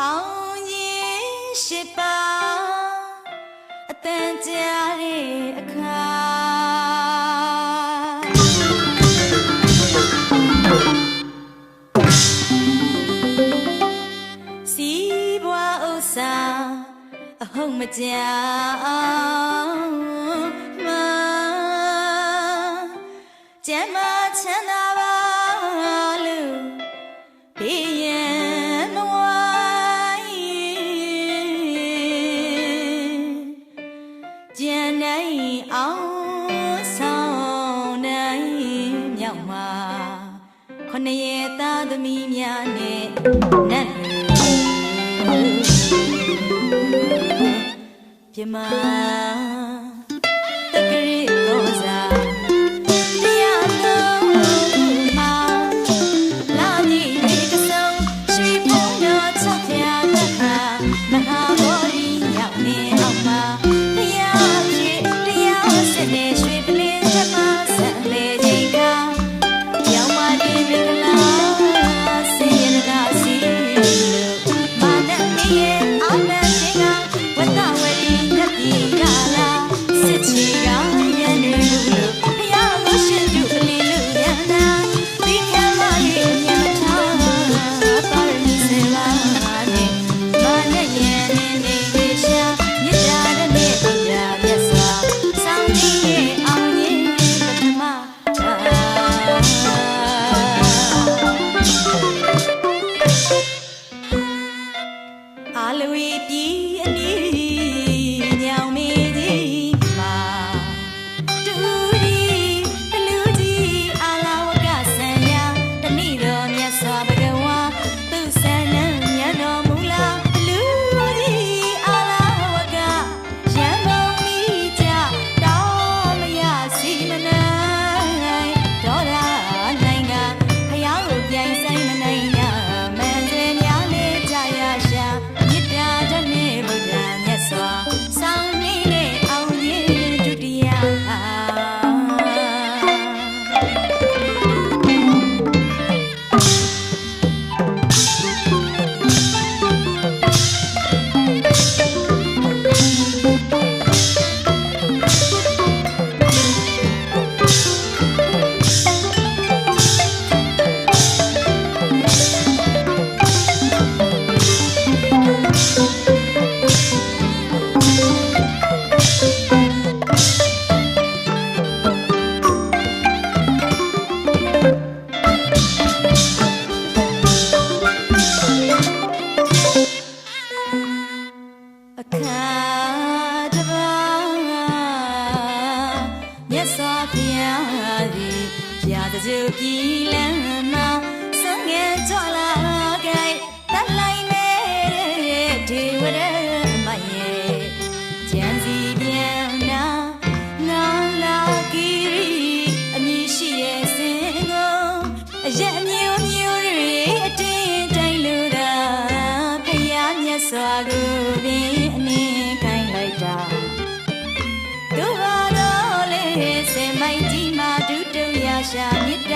အောင်ရင်ရှိပါအတန်ကြာတဲ့အခါအဟုတ်မကြအောင် များနဲ့နတ်ပြမ ပြည်လမ်းမှာစငယ်ကြွလာကြိုက်တလိုက်နေတဲ့ဒီဝရမရဲ့ကျန်စီပြန်နာနာလာကီရီအမည်ရှိရဲ့စင်ကုန်အရက်မျိုးမျိုးတွေအတင်းတိုင်းလို့သာဖယားမျက်စွာကိုပင်အနေကိုင်းလိုက်တာသူဟာတော့လေစင်မိုက်ကြီးမှာဒုတုရရှာမြစ်တ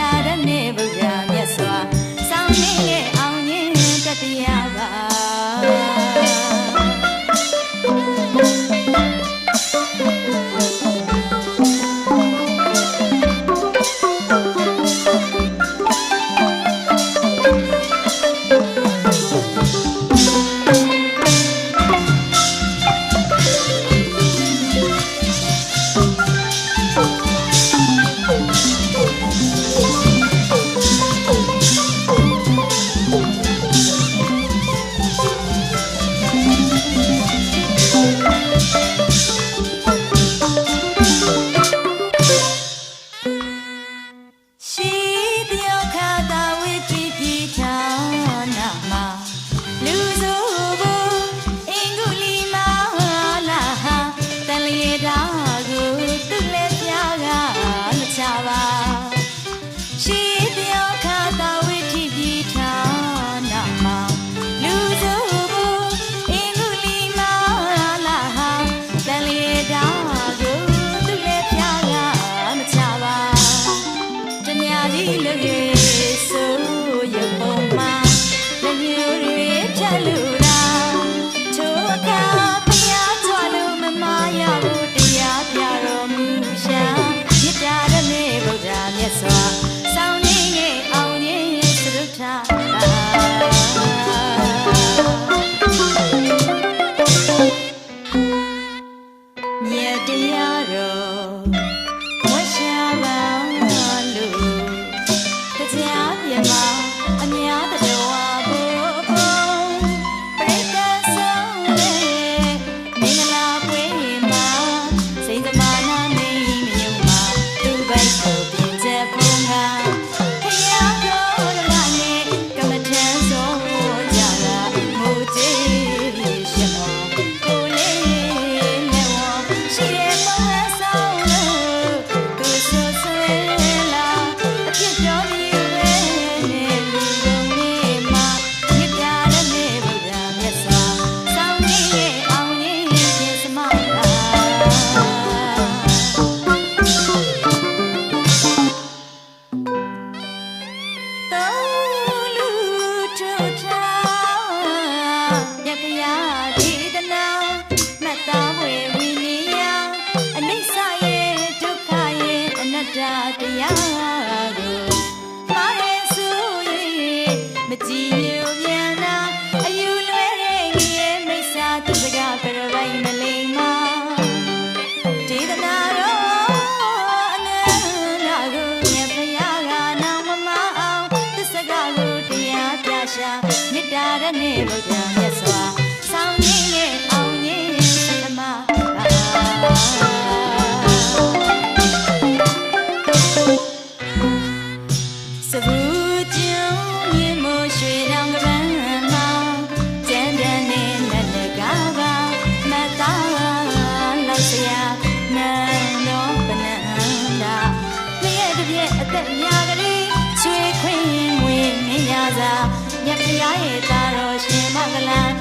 မြတ်ဖျားရဲ့သားတော်ရှင်မောင်ကလန်